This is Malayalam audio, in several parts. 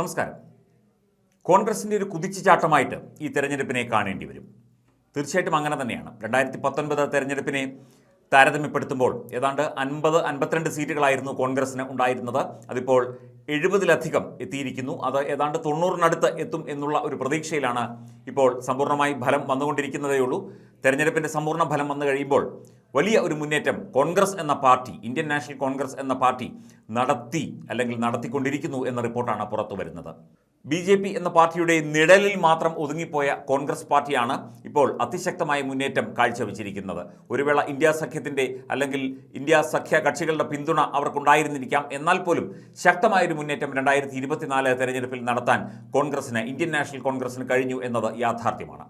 നമസ്കാരം. കോൺഗ്രസിന്റെ ഒരു കുതിച്ചുചാട്ടമായിട്ട് ഈ തെരഞ്ഞെടുപ്പിനെ കാണേണ്ടി വരും. തീർച്ചയായിട്ടും അങ്ങനെ തന്നെയാണ്. രണ്ടായിരത്തി പത്തൊൻപത് തെരഞ്ഞെടുപ്പിനെ താരതമ്യപ്പെടുത്തുമ്പോൾ ഏതാണ്ട് അൻപത് അൻപത്തിരണ്ട് സീറ്റുകളായിരുന്നു കോൺഗ്രസിന് ഉണ്ടായിരുന്നത്. അതിപ്പോൾ എഴുപതിലധികം എത്തിയിരിക്കുന്നു. അത് ഏതാണ്ട് തൊണ്ണൂറിനടുത്ത് എത്തും എന്നുള്ള ഒരു പ്രതീക്ഷയിലാണ് ഇപ്പോൾ സമ്പൂർണമായി ഫലം വന്നുകൊണ്ടിരിക്കുന്നതേയുള്ളൂ. തെരഞ്ഞെടുപ്പിന്റെ സമ്പൂർണ ഫലം വന്നു കഴിയുമ്പോൾ വലിയ ഒരു മുന്നേറ്റം കോൺഗ്രസ് എന്ന പാർട്ടി ഇന്ത്യൻ നാഷണൽ കോൺഗ്രസ് എന്ന പാർട്ടി നടത്തി അല്ലെങ്കിൽ നടത്തിക്കൊണ്ടിരിക്കുന്നു എന്ന റിപ്പോർട്ടാണ് പുറത്തു വരുന്നത്. ബി ജെ പി എന്ന പാർട്ടിയുടെ നിഴലിൽ മാത്രം ഒതുങ്ങിപ്പോയ കോൺഗ്രസ് പാർട്ടിയാണ് ഇപ്പോൾ അതിശക്തമായ മുന്നേറ്റം കാഴ്ചവെച്ചിരിക്കുന്നത്. ഒരു വേള ഇന്ത്യ സഖ്യത്തിന്റെ അല്ലെങ്കിൽ ഇന്ത്യ സഖ്യ കക്ഷികളുടെ പിന്തുണ അവർക്കുണ്ടായിരുന്നിരിക്കാം. എന്നാൽ പോലും ശക്തമായൊരു മുന്നേറ്റം രണ്ടായിരത്തി ഇരുപത്തിനാല് തെരഞ്ഞെടുപ്പിൽ നടത്താൻ കോൺഗ്രസിന് ഇന്ത്യൻ നാഷണൽ കോൺഗ്രസിന് കഴിഞ്ഞു എന്നത് യാഥാർത്ഥ്യമാണ്.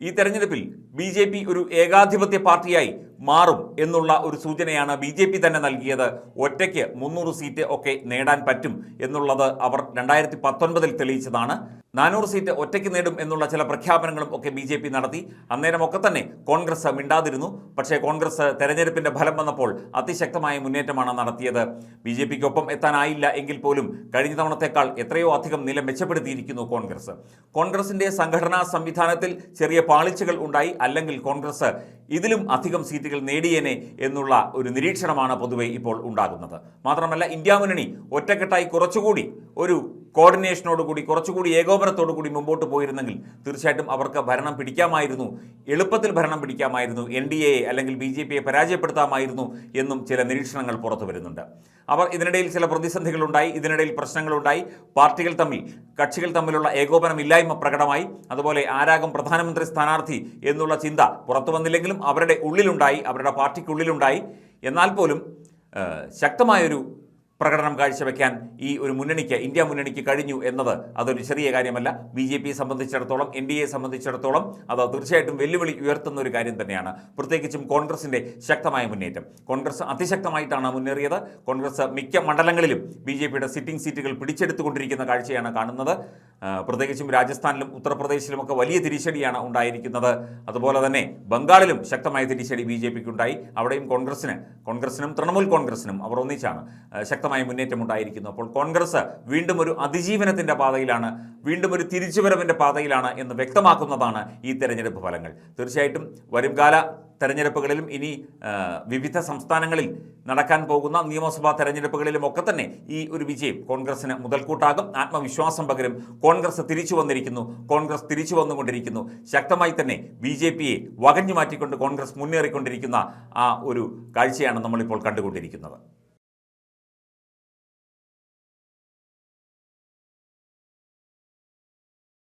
ഈ തെരഞ്ഞെടുപ്പിൽ ബി ജെ പി ഒരു ഏകാധിപത്യ പാർട്ടിയായി മാറും എന്നുള്ള ഒരു സൂചനയാണ് ബി ജെ പി തന്നെ നൽകിയത്. ഒറ്റയ്ക്ക് മുന്നൂറ് സീറ്റ് ഒക്കെ നേടാൻ പറ്റും എന്നുള്ളത് അവർ രണ്ടായിരത്തി പത്തൊൻപതിൽ തെളിയിച്ചതാണ്. നാനൂറ് സീറ്റ് ഒറ്റയ്ക്ക് നേടും എന്നുള്ള ചില പ്രഖ്യാപനങ്ങളും ഒക്കെ ബി ജെ പി നടത്തി. അന്നേരമൊക്കെ തന്നെ കോൺഗ്രസ് മിണ്ടാതിരുന്നു. പക്ഷേ കോൺഗ്രസ് തെരഞ്ഞെടുപ്പിന്റെ ഫലം വന്നപ്പോൾ അതിശക്തമായ മുന്നേറ്റമാണ് നടത്തിയത്. ബി ജെ പിക്കൊപ്പം എത്താനായില്ല എങ്കിൽ പോലും കഴിഞ്ഞ തവണത്തേക്കാൾ എത്രയോ അധികം നില മെച്ചപ്പെടുത്തിയിരിക്കുന്നു കോൺഗ്രസ്. കോൺഗ്രസിന്റെ സംഘടനാ സംവിധാനത്തിൽ ചെറിയ പാളിച്ചകൾ ഉണ്ടായി. അല്ലെങ്കിൽ കോൺഗ്രസ് ഇതിലും അധികം സീറ്റുകൾ നേടിയേനെ എന്നുള്ള ഒരു നിരീക്ഷണമാണ് പൊതുവെ ഇപ്പോൾ ഉണ്ടാകുന്നത്. മാത്രമല്ല ഇന്ത്യ മുന്നണി ഒറ്റക്കെട്ടായി കുറച്ചുകൂടി ഒരു കോർഡിനേഷനോടുകൂടി കുറച്ചുകൂടി ഏകോപനത്തോടു കൂടി മുമ്പോട്ട് പോയിരുന്നെങ്കിൽ തീർച്ചയായിട്ടും അവർക്ക് ഭരണം പിടിക്കാമായിരുന്നു. എളുപ്പത്തിൽ ഭരണം പിടിക്കാമായിരുന്നു. എൻ ഡി എ അല്ലെങ്കിൽ ബി ജെ പിയെ പരാജയപ്പെടുത്താമായിരുന്നു എന്നും ചില നിരീക്ഷണങ്ങൾ പുറത്തു വരുന്നുണ്ട്. അവർ ഇതിനിടയിൽ ചില പ്രതിസന്ധികളുണ്ടായി ഇതിനിടയിൽ പ്രശ്നങ്ങളുണ്ടായി. പാർട്ടികൾ തമ്മിൽ കക്ഷികൾ തമ്മിലുള്ള ഏകോപനമില്ലായ്മ പ്രകടമായി. അതുപോലെ ആരാകും പ്രധാനമന്ത്രി സ്ഥാനാർത്ഥി എന്നുള്ള ചിന്ത പുറത്തു വന്നില്ലെങ്കിലും അവരുടെ ഉള്ളിലുണ്ടായി അവരുടെ പാർട്ടിക്കുള്ളിലുണ്ടായി. എന്നാൽ പോലും ശക്തമായൊരു പ്രകടനം കാഴ്ചവെക്കാൻ ഈ ഒരു മുന്നണിക്ക് ഇന്ത്യ മുന്നണിക്ക് കഴിഞ്ഞു എന്നത് അതൊരു ചെറിയ കാര്യമല്ല. ബി ജെ പിയെ സംബന്ധിച്ചിടത്തോളം എൻ ഡി എ സംബന്ധിച്ചിടത്തോളം അത് തീർച്ചയായിട്ടും വെല്ലുവിളി ഉയർത്തുന്ന ഒരു കാര്യം തന്നെയാണ്. പ്രത്യേകിച്ചും കോൺഗ്രസിന്റെ ശക്തമായ മുന്നേറ്റം. കോൺഗ്രസ് അതിശക്തമായിട്ടാണ് മുന്നേറിയത്. കോൺഗ്രസ് മിക്ക മണ്ഡലങ്ങളിലും ബി ജെ പിയുടെ സിറ്റിംഗ് സീറ്റുകൾ പിടിച്ചെടുത്തുകൊണ്ടിരിക്കുന്ന കാഴ്ചയാണ് കാണുന്നത്. പ്രത്യേകിച്ചും രാജസ്ഥാനിലും ഉത്തർപ്രദേശിലുമൊക്കെ വലിയ തിരിച്ചടിയാണ് ഉണ്ടായിരിക്കുന്നത്. അതുപോലെ തന്നെ ബംഗാളിലും ശക്തമായ തിരിച്ചടി ബി ജെ പിക്ക് ഉണ്ടായി അവിടെയും കോൺഗ്രസിന് കോൺഗ്രസിനും തൃണമൂൽ കോൺഗ്രസിനും അവർ ഒന്നിച്ചാണ്. ആ, ശക്തമായ മുന്നേറ്റം ഉണ്ടായിരിക്കുന്നു. അപ്പോൾ കോൺഗ്രസ് വീണ്ടും ഒരു അതിജീവനത്തിന്റെ പാതയിലാണ് വീണ്ടും ഒരു തിരിച്ചുവരവിന്റെ പാതയിലാണ് എന്ന് വ്യക്തമാക്കുന്നതാണ് ഈ തെരഞ്ഞെടുപ്പ് ഫലങ്ങൾ. തീർച്ചയായിട്ടും വരുംകാല തെരഞ്ഞെടുപ്പുകളിലും ഇനി വിവിധ സംസ്ഥാനങ്ങളിൽ നടക്കാൻ പോകുന്ന നിയമസഭാ തെരഞ്ഞെടുപ്പുകളിലും ഒക്കെ തന്നെ ഈ ഒരു വിജയം കോൺഗ്രസിന് മുതൽക്കൂട്ടാകും. ആത്മവിശ്വാസം പകരും കോൺഗ്രസ് തിരിച്ചു വന്നിരിക്കുന്നു കോൺഗ്രസ് തിരിച്ചു വന്നുകൊണ്ടിരിക്കുന്നു. ശക്തമായി തന്നെ ബി ജെ പിയെ വകഞ്ഞു മാറ്റിക്കൊണ്ട് കോൺഗ്രസ് മുന്നേറിക്കൊണ്ടിരിക്കുന്ന ആ ഒരു കാഴ്ചയാണ് നമ്മളിപ്പോൾ കണ്ടുകൊണ്ടിരിക്കുന്നത്.